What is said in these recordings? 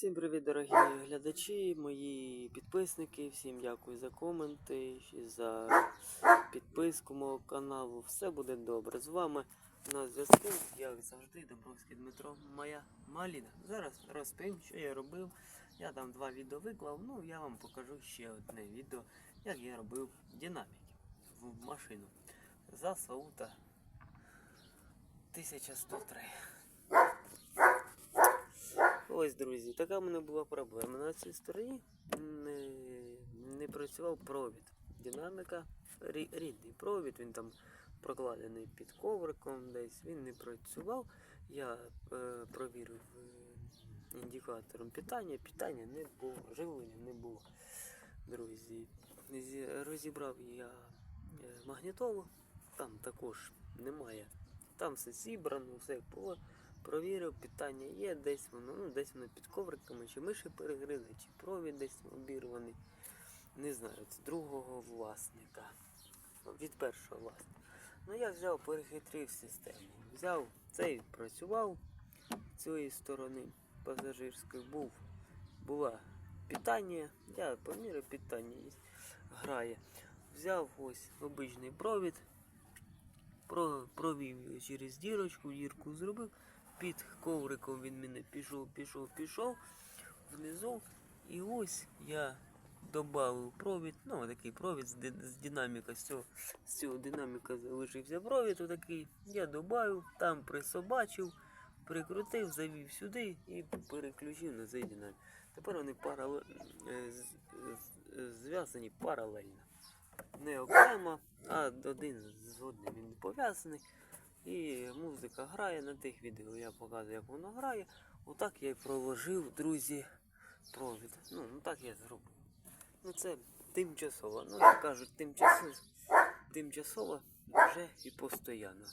Всім привіт, дорогі глядачі, мої підписники. Всім дякую за коменти, за підписку мого каналу. Все буде добре. З вами на зв'язку, як завжди, Добровський Дмитро, моя маліна. Зараз розповім, що я робив. Я там два відео виклав. Ну я вам покажу ще одне відео, як я робив динаміки в машину. За Саута 1103. Ось, друзі, така в мене була проблема. На цій стороні не, не працював провід. Динаміка, рідний провід, він там прокладений під ковриком десь, він не працював. Я е, провірив е, індикатором питання, питання не було, живлення не було. Друзі, розібрав я е, магнітолу, там також немає. Там все зібрано, все як було. Провірив, питання є, десь воно, ну десь воно під ковриками, чи миші перегрили, чи провід десь обірваний. Не знаю, це другого власника. Від першого власника. Ну я взяв, перехитрив систему. Взяв, цей працював з цієї сторони пасажирської був, була питання, я поміряв питання грає. Взяв ось обичний провід, провів його через дірочку, дірку зробив. Під ковриком він мене пішов, пішов, пішов внизу. І ось я додав провід, ну такий провід з, з динаміка, з цього, з цього динаміка залишився провід отакий. Я додав, там присобачив, прикрутив, завів сюди і переключив на цей динамік. Тепер вони парале... е, зв'язані паралельно. Не окремо, а один з одним він пов'язаний. І музика грає на тих відео. Я показую, як воно грає. Отак я і проложив, друзі, провід. Ну, ну так я зробив. Ну це тимчасово. Ну, як кажуть, тимчасово, тимчасово вже і постійно.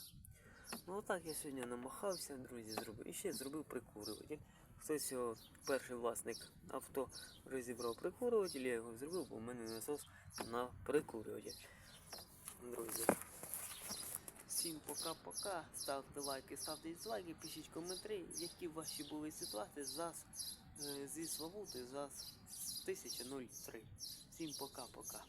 Ну отак я сьогодні намахався, друзі, зробив. І ще зробив прикурюватель. Хтось його, перший власник авто розібрав прикурюватель, я його зробив, бо в мене насос на прикурюватель. Друзі. Пока-пока. Ставте лайки, ставте дизлайки, пишіть коментарі, які ваші були ситуації ЗАЗ е, зі Славути за 1003. Всім пока-пока.